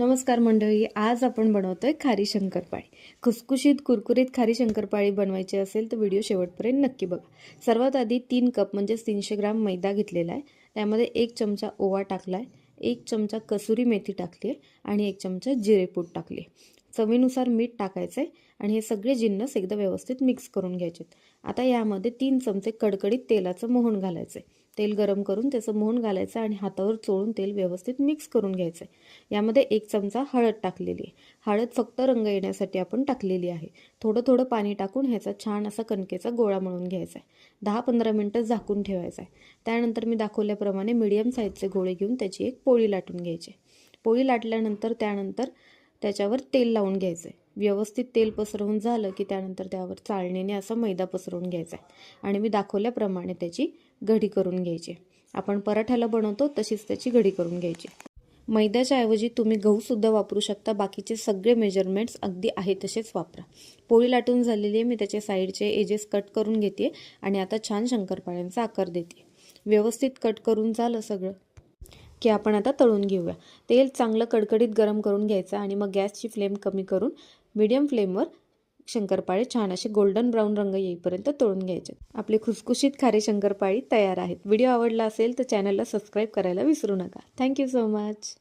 नमस्कार मंडळी आज आपण बनवतोय खारी शंकरपाळी. खुसखुशीत कुरकुरीत खारी शंकरपाळी बनवायची असेल तर व्हिडिओ शेवटपर्यंत नक्की बघा. सर्वात आधी तीन कप म्हणजेच तीनशे ग्राम मैदा घेतलेला आहे. त्यामध्ये एक चमचा ओवा टाकला आहे एक चमचा कसुरी मेथी टाकली आहे आणि एक चमचा जिरेपूट टाकली चवीनुसार मीठ टाकायचं आहे आणि हे सगळे जिन्नस एकदा व्यवस्थित मिक्स करून घ्यायचे आता यामध्ये तीन चमचे कडकडीत तेलाचं मोहन घालायचं आहे तेल गरम करून त्याचं मोहन घालायचं आणि हातावर चोळून तेल व्यवस्थित मिक्स करून घ्यायचं आहे यामध्ये एक चमचा हळद टाकलेली आहे. हळद फक्त रंग येण्यासाठी आपण टाकलेली आहे. थोडं थोडं पाणी टाकून ह्याचा छान असा कणकेचा गोळा म्हणून घ्यायचा आहे दहा पंधरा मिनटं झाकून ठेवायचा आहे त्यानंतर मी दाखवल्याप्रमाणे मीडियम साईजचे गोळे घेऊन त्याची एक पोळी लाटून घ्यायची पोळी लाटल्यानंतर त्यानंतर त्याच्यावर तेल लावून घ्यायचं आहे व्यवस्थित तेल पसरवून झालं की त्यानंतर त्यावर चाळणीने असा मैदा पसरवून घ्यायचा आहे. आणि मी दाखवल्याप्रमाणे त्याची घडी करून घ्यायची आपण पराठ्याला बनवतो तशीच त्याची घडी करून घ्यायची मैद्याच्या ऐवजी तुम्ही गहूसुद्धा वापरू शकता. बाकीचे सगळे मेजरमेंट्स अगदी आहे तसेच वापरा. पोळी लाटून झालेली आहे. मी त्याचे साईडचे एजेस कट करून घेते आणि आता छान शंकरपाळ्यांचा आकार देते व्यवस्थित कट करून झालं सगळं. की आपण आता तळून घेऊया. तेल चांगलं कडकडीत गरम करून घ्यायचं आणि मग गॅसची फ्लेम कमी करून मीडियम फ्लेमवर शंकरपाळे छान असे गोल्डन ब्राऊन रंग येईपर्यंत तळून घ्यायचे. आपले खुसखुशीत खारे शंकरपाळी तयार आहेत. व्हिडिओ आवडला असेल तर चॅनलला सबस्क्राईब करायला विसरू नका. Thank you so much